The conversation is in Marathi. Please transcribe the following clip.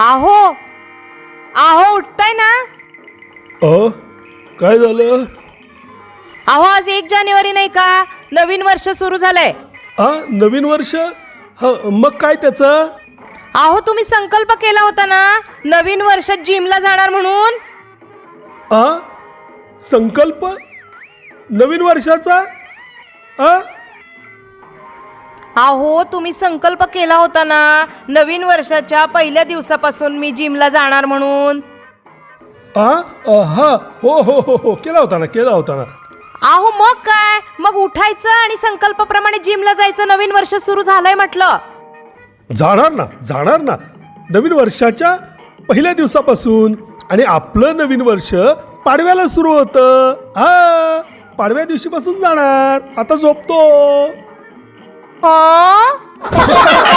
आहो. आहो उठताय ना? अ? काय झालं? आहो आज एक जानेवारी नाही का? नवीन वर्ष सुरू झालंय. नवीन वर्ष? हा मग काय त्याचं? आहो तुम्ही संकल्प केला होता ना? नवीन वर्षात जिमला जाणार म्हणून? आ? संकल्प? नवीन वर्षाचा? आ? आहो तुम्ही संकल्प केला होता ना नवीन वर्षाच्या पहिल्या दिवसापासून मी जिमला जाणार म्हणून? आ? हा. हो हो हो हो. केला होता ना केला होता ना. आहो मग काय? मग उठायचं आणि संकल्पाप्रमाणे जिमला जायचं नवीन वर्ष सुरू झालंय म्हटलं. जाणार ना जाणार ना. नवीन वर्षाच्या पहिल्या दिवसापासून आणि आपलं नवीन वर्ष पाडव्याला सुरू होतं. हा पाडव्या दिवशीपासून जाणार. आता झोपतो. हा